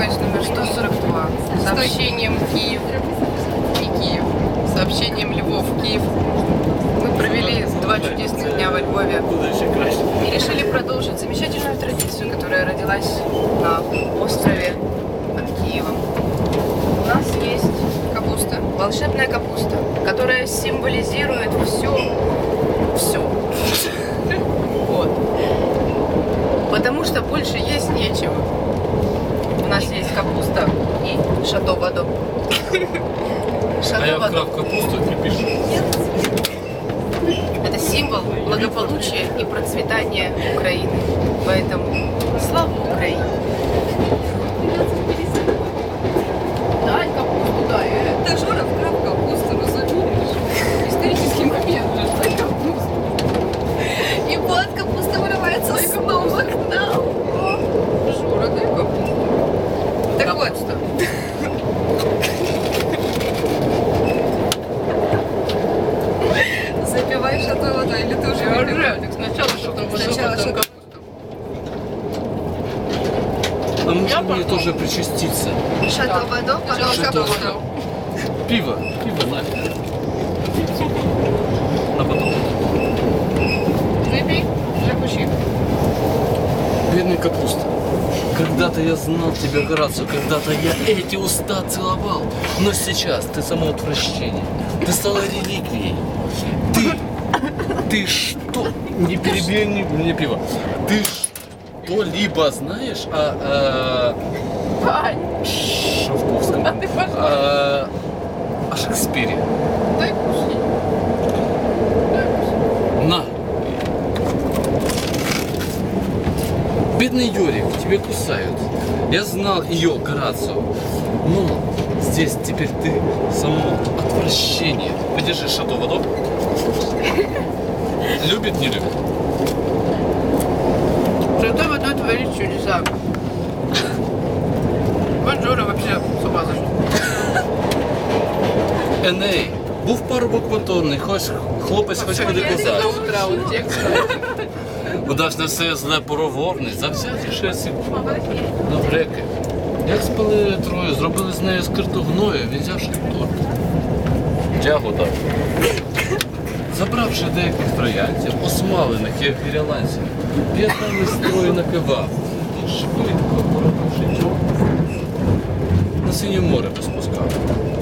поезд номер 142 с сообщением Киев и Киев, сообщением Львов, Киев. Мы провели два чудесных дня во Львове и решили продолжить замечательную традицию, которая родилась на острове под Киевом. У нас есть капуста, волшебная капуста, которая символизирует все, все. Вот. Потому что больше есть нечего. У нас есть капуста и шато-вадо. А я Шато-вадо. вкрав капусту и пишу. Это символ благополучия и процветания Украины. Поэтому слава Украине! Дай капусту, дай. э. Та Жора вкрав капусту, розумієш? Історичний момент же, дай капусту. І вот капуста виривається снова к нам. Жора, дай капусту. Так вот, Капуста. Или ты уже Я уже, так сначала шато-вадо, Сначала потом шато- капуста. А можно Я мне потом. тоже причаститься? Шато водо, потом капуста. шато-вадо. Пиво, пиво нафиг. А потом. Выпей, закуси. Бедный капуста. Когда-то я знал тебя, Горацио, когда-то я эти уста целовал. Но сейчас ты само отвращение. Ты стала реликвией. Ты, ты что? Не перебей мне, мне пиво. Ты что-либо знаешь о, о Шовковском? а ты, О, о Шекспире? дай куси. На. Бедный Юрик, тебе кусают. Я знал ее, Горацио. Но здесь теперь ты само отвращение. Подержи шато водок. Любит, не любит? Шато-вадо творит чудеса. Вон Жора вообще с ума сошел. Еней, був парубок моторний, хоч хлопець хоч До козак. Удачне все зле пороворний, сів на греки. Як спалили троє, зробили з нею скирту гною, він взявши торт. Дав. Забравши деяких троянців, осмалених, як віряланців, п'ятами строю накивав. І швидко поробивши на синє море поспускав.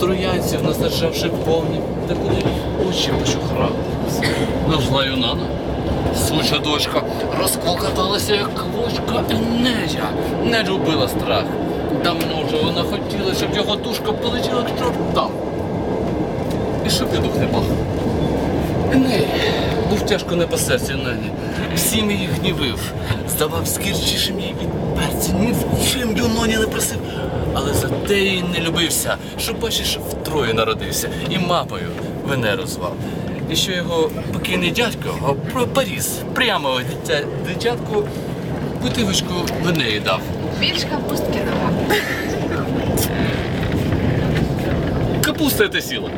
Троянців, насаджавши повні, та коли очі почухрали. Ну, зла юнана, суча дочка, розкокоталася, як квочка Енея. Не любила страх. Давно вже вона хотіла, щоб його душка полетіла к чортам. І щоб я дух не пах. Еней був тяжко не по серці нині. Всім її гнівив, здавав скірчішим їй від перця, ні в чим юноні не просив. Але за те їй не любився, що бачиш, втроє народився і мамою Венеру звав. І що його покійний дядько про Паріс прямо дитя, дитятку бутивочку Венеї дав. Більш капустки нема. Капуста це сіла.